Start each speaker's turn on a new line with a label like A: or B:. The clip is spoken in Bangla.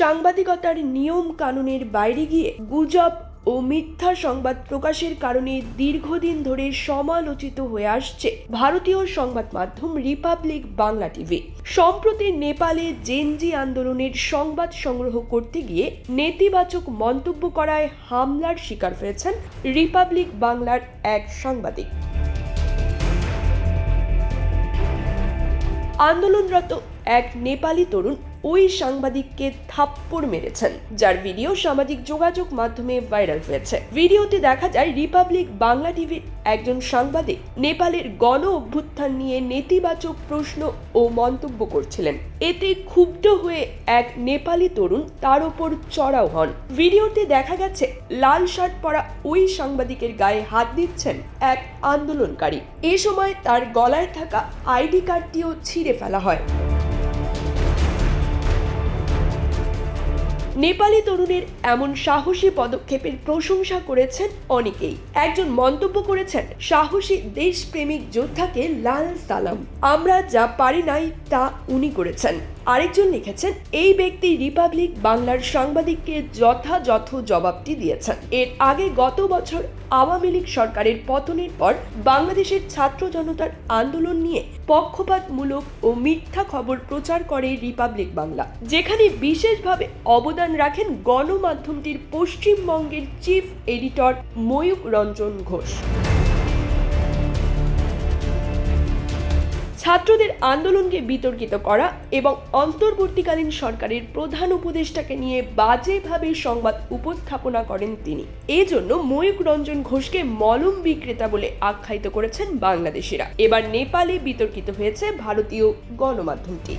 A: সাংবাদিকতার নিয়ম কানুনের বাইরে গিয়ে গুজব ও মিথ্যা সংবাদ প্রকাশের কারণে দীর্ঘদিন ধরে সমালোচিত হয়ে আসছে ভারতীয় সংবাদ মাধ্যম রিপাবলিক বাংলা টিভি। সম্প্রতি নেপালে জেনজি আন্দোলনের সংবাদ সংগ্রহ করতে গিয়ে নেতিবাচক মন্তব্য করায় হামলার শিকার হয়েছেন রিপাবলিক বাংলার এক সাংবাদিক। আন্দোলনরত এক নেপালি তরুণ ওই সাংবাদিককে থাপ্পড় মেরেছেন, যার ভিডিও সামাজিক যোগাযোগ মাধ্যমে ভাইরাল হয়েছে। ভিডিওতে দেখা যায়, রিপাবলিক বাংলা টিভির একজন সাংবাদিক নেপালের গণ অভ্যুত্থান নিয়ে নেতিবাচক প্রশ্ন ও মন্তব্য করছিলেন। এতে ক্ষুব্ধ হয়ে এক নেপালি তরুণ তার ওপর চড়াও হন। ভিডিওতে দেখা গেছে, লাল শার্ট পরা ওই সাংবাদিকের গায়ে হাত দিচ্ছেন এক আন্দোলনকারী। এ সময় তার গলায় থাকা আইডি কার্ডটিও ছিঁড়ে ফেলা হয়। নেপালি তরুণের এমন সাহসী পদক্ষেপের প্রশংসা করেছেন অনেকেই। একজন মন্তব্য করেছেন, সাহসী দেশপ্রেমিক যোদ্ধাকে লাল সালাম। আমরা যা পারি নাই তা উনি করেছেন। আরেকজন লিখেছেন, এই ব্যক্তি রিপাবলিক বাংলার সাংবাদিককে যথাযথ জবাবটি দিয়েছেন। এর আগে গত বছর আওয়ামী লীগ সরকারের পতনের পর বাংলাদেশের ছাত্র জনতার আন্দোলন নিয়ে পক্ষপাতমূলক ও মিথ্যা খবর প্রচার করে রিপাবলিক বাংলা, যেখানে বিশেষভাবে অবদান রাখেন গণমাধ্যমটির পশ্চিমবঙ্গের চিফ এডিটর ময়ূক রঞ্জন ঘোষ। ছাত্রদের আন্দোলনকে বিতর্কিত করা এবং অন্তর্বর্তীকালীন সরকারের প্রধান উপদেষ্টাকে নিয়ে বাজেভাবে সংবাদ উপস্থাপনা করেন তিনি। এজন্য ময়ূক রঞ্জন ঘোষকে মলম বিক্রেতা বলে আখ্যায়িত করেছেন বাংলাদেশিরা। এবার নেপালে বিতর্কিত হয়েছে ভারতীয় গণমাধ্যমটি।